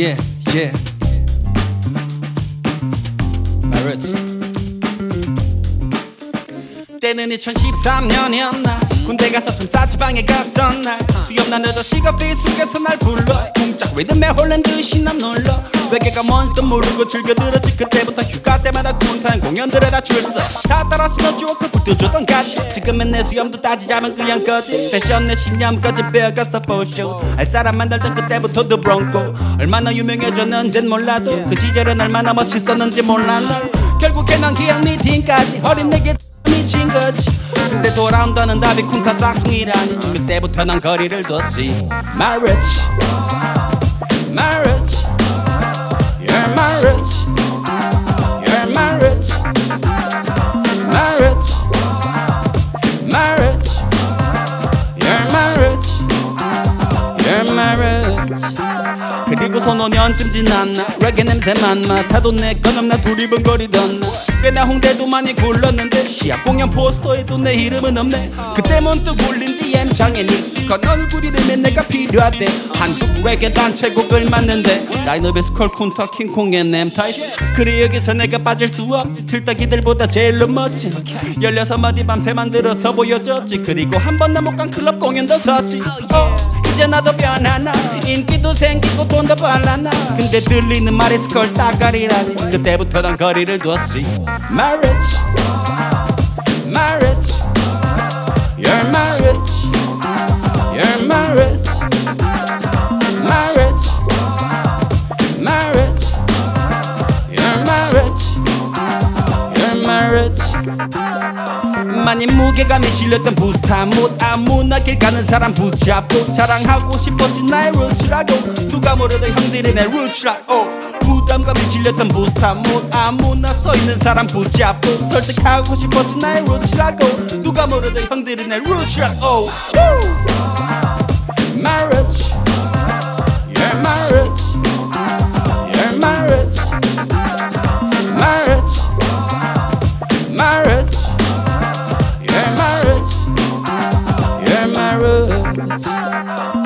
yeah, yeah. Marriage. 때는 2013년이었나? 군대 가서 좀 사치방에 갔던 날 수염난 아저씨가 페이스북에서 날 불러. 쿵짝 리듬에 홀린 듯이 난 놀러. 외계가 뭔지도 모르고 즐겨 들었지. 그때부터 군탄 공연들에 다 출석 다 따라 쓰던 주옥을 붙여주던 가지 지금은 내 수염도 따지자면 그냥 거지. 패션 내 신념까지 빼앗겼어 for show 알 사람 만들던 그때부터 The Bronco. 얼마나 유명해졌는진 몰라도 그 시절엔 얼마나 멋있었는지 몰라 널 결국에 난 기억 미팅까지 어린 내게 미친 거지. 근데 돌아온다는 답이 쿵타 짝퉁이라니. 그때부터 난 거리를 뒀지. Marriage Marriage You're marriage 그리고 서 5년쯤 지났나? 레게 냄새만 맡아도 내건 없나 두리번거리던 나. 꽤나 홍대도 많이 굴렀는데 시합 공연 포스터에도 내 이름은 없네. 그때 문득 울린 DM장에 익숙한 얼굴 이름에 내가 필요하대. 한국 레게 단체곡을 맡는데 라인업에 스컬 쿤터 킹콩의 nem타입 그래 여기서 내가 빠질 수 없지. 틀딱이들보다 제일로 멋진 16마디 밤새 만들어서 보여줬지. 그리고 한번나못간 클럽 공연도 섰지. 어, 이제 나도 변하나 인기도 생기고 돈도 벌라나 근데 들리는 말이 스컬 따가리라니 그때부터 난 거리를 뒀지 Marriage Marriage You're marriage You're marriage Marriage Marriage You're marriage You're marriage 많이 무게감에 실렸던 부스타 못 아무나 길 가는 사람 붙잡고 자랑하고 싶었지 나의 루츠라고. 누가 뭐래도 형들이 내 루츠라고. 부담감에 실렸던 부스타 못 아무나 서 있는 사람 붙잡고 설득하고 싶었지 나의 루츠라고. 누가 뭐래도 형들이 내 루츠라고. Marriage You're Let's go.